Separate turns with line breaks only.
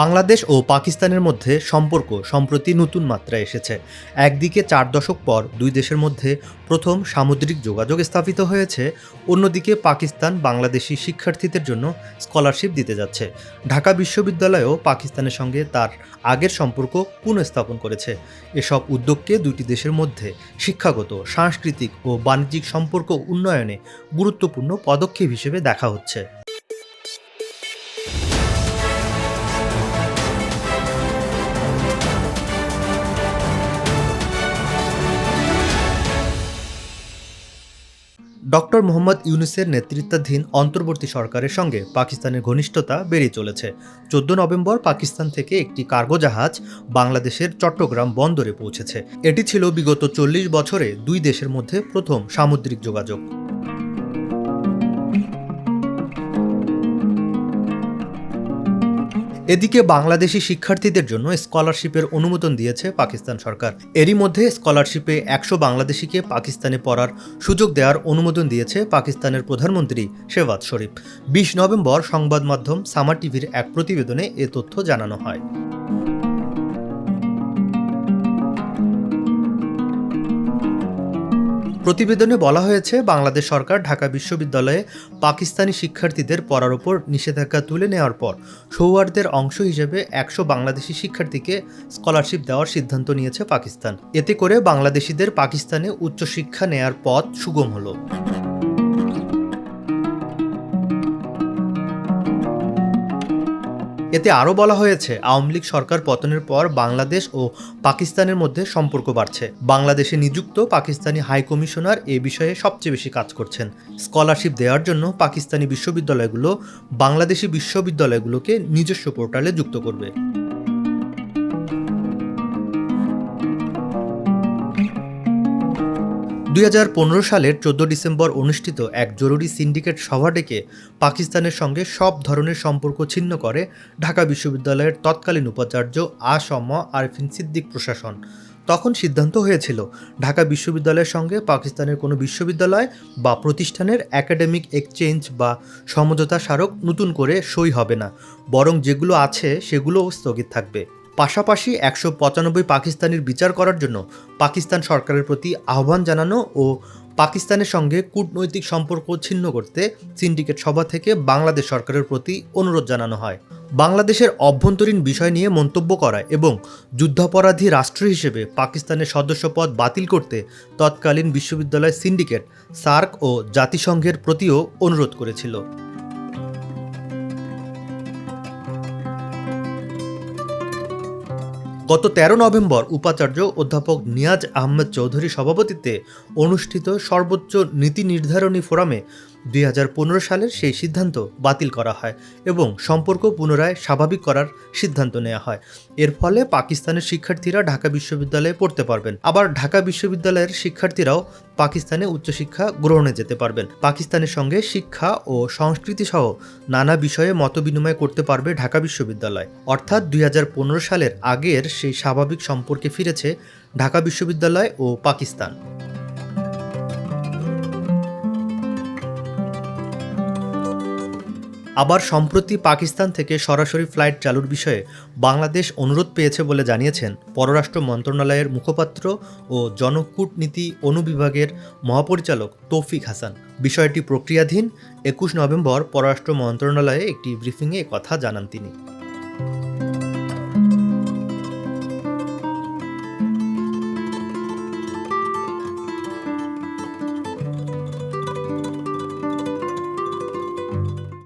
বাংলাদেশ ও পাকিস্তানের মধ্যে সম্পর্ক সম্প্রতি নতুন মাত্রায় এসেছে। একদিকে চার দশক পর দুই দেশের মধ্যে প্রথম সামুদ্রিক যোগাযোগ স্থাপিত হয়েছে, অন্যদিকে পাকিস্তান বাংলাদেশি শিক্ষার্থীদের জন্য স্কলারশিপ দিতে যাচ্ছে। ঢাকা বিশ্ববিদ্যালয়ও পাকিস্তানের সঙ্গে তার আগের সম্পর্ক পুনঃস্থাপন করেছে। এসব উদ্যোগকে দুটি দেশের মধ্যে শিক্ষাগত, সাংস্কৃতিক ও বাণিজ্যিক সম্পর্ক উন্নয়নে গুরুত্বপূর্ণ পদক্ষেপ হিসেবে দেখা হচ্ছে। ডক্টর মোহাম্মদ ইউনুসের নেতৃত্বাধীন অন্তর্বর্তী সরকারের সঙ্গে পাকিস্তানের ঘনিষ্ঠতা বেড়ে চলেছে। চোদ্দ নভেম্বর পাকিস্তান থেকে একটি কার্গো জাহাজ বাংলাদেশের চট্টগ্রাম বন্দরে পৌঁছেছে। এটি ছিল বিগত চল্লিশ বছরে দুই দেশের মধ্যে প্রথম সামুদ্রিক যোগাযোগ। এদিকে বাংলাদেশি শিক্ষার্থীদের জন্য স্কলারশিপের অনুমোদন দিয়েছে পাকিস্তান সরকার। এরই মধ্যে স্কলারশিপে একশো বাংলাদেশিকে পাকিস্তানে পড়ার সুযোগ দেওয়ার অনুমোদন দিয়েছে পাকিস্তানের প্রধানমন্ত্রী শেহবাজ শরীফ। বিশ নভেম্বর সংবাদ মাধ্যম সামার টিভির এক প্রতিবেদনে এ তথ্য জানানো হয়। প্রতিবেদনে বলা হয়েছে, বাংলাদেশ সরকার ঢাকা বিশ্ববিদ্যালয়ে পাকিস্তানি শিক্ষার্থীদের পড়ার ওপর নিষেধাজ্ঞা তুলে নেওয়ার পর সৌহার্দের অংশ হিসেবে একশো বাংলাদেশি শিক্ষার্থীকে স্কলারশিপ দেওয়ার সিদ্ধান্ত নিয়েছে পাকিস্তান। এতে করে বাংলাদেশিদের পাকিস্তানে উচ্চশিক্ষা নেয়ার পথ সুগম হলো। এতে আরও বলা হয়েছে, আওয়ামী লীগ সরকার পতনের পর বাংলাদেশ ও পাকিস্তানের মধ্যে সম্পর্ক বাড়ছে। বাংলাদেশে নিযুক্ত পাকিস্তানি হাই কমিশনার এ বিষয়ে সবচেয়ে বেশি কাজ করছেন। স্কলারশিপ দেওয়ার জন্য পাকিস্তানি বিশ্ববিদ্যালয়গুলো বাংলাদেশি বিশ্ববিদ্যালয়গুলোকে নিজস্ব পোর্টালে যুক্ত করবে। দুই হাজার পনেরো সালের চোদ্দ ডিসেম্বর অনুষ্ঠিত এক জরুরি সিন্ডিকেট সভা ডেকে পাকিস্তানের সঙ্গে সব ধরনের সম্পর্ক ছিন্ন করে ঢাকা বিশ্ববিদ্যালয়ের তৎকালীন উপাচার্য আসম আরফিন সিদ্দিক প্রশাসন। তখন সিদ্ধান্ত হয়েছিল, ঢাকা বিশ্ববিদ্যালয়ের সঙ্গে পাকিস্তানের কোনো বিশ্ববিদ্যালয় বা প্রতিষ্ঠানের একাডেমিক এক্সচেঞ্জ বা সমঝোতা স্মারক নতুন করে সই হবে না, বরং যেগুলো আছে সেগুলোও স্থগিত থাকবে। পাশাপাশি একশো পঁচানব্বই পাকিস্তানের বিচার করার জন্য পাকিস্তান সরকারের প্রতি আহ্বান জানানো ও পাকিস্তানের সঙ্গে কূটনৈতিক সম্পর্ক ছিন্ন করতে সিন্ডিকেট সভা থেকে বাংলাদেশ সরকারের প্রতি অনুরোধ জানানো হয়। বাংলাদেশের অভ্যন্তরীণ বিষয় নিয়ে মন্তব্য করা এবং যুদ্ধাপরাধী রাষ্ট্র হিসেবে পাকিস্তানের সদস্যপদ বাতিল করতে তৎকালীন বিশ্ববিদ্যালয় সিন্ডিকেট, সার্ক ও জাতিসংঘের প্রতিও অনুরোধ করেছিল। গত তেরো নভেম্বর উপাচার্য অধ্যাপক নিয়াজ আহমেদ চৌধুরী সভাপতিত্বে অনুষ্ঠিত সর্বোচ্চ নীতি নির্ধারণী ফোরামে দুই হাজার পনেরো সালের সেই সিদ্ধান্ত বাতিল করা হয় এবং সম্পর্ক পুনরায় স্বাভাবিক করার সিদ্ধান্ত নেওয়া হয়। এর ফলে পাকিস্তানের শিক্ষার্থীরা ঢাকা বিশ্ববিদ্যালয়ে পড়তে পারবেন। আবার ঢাকা বিশ্ববিদ্যালয়ের শিক্ষার্থীরাও পাকিস্তানে উচ্চশিক্ষা গ্রহণে যেতে পারবেন। পাকিস্তানের সঙ্গে শিক্ষা ও সংস্কৃতি সহ নানা বিষয়ে মতবিনিময় করতে পারবে ঢাকা বিশ্ববিদ্যালয়। অর্থাৎ দুই হাজার পনেরো সালের আগের সেই স্বাভাবিক সম্পর্কে ফিরেছে ঢাকা বিশ্ববিদ্যালয় ও পাকিস্তান। আবার সম্প্রতি পাকিস্তান থেকে সরাসরি ফ্লাইট চালুর বিষয়ে বাংলাদেশ অনুরোধ পেয়েছে বলে জানিয়েছেন পররাষ্ট্র মন্ত্রণালয়ের মুখপাত্র ও জনকূটনীতি অনুবিভাগের মহাপরিচালক তৌফিক হাসান। বিষয়টি প্রক্রিয়াধীন। একুশ নভেম্বর পররাষ্ট্র মন্ত্রণালয়ে একটি ব্রিফিংয়ে কথা জানান তিনি।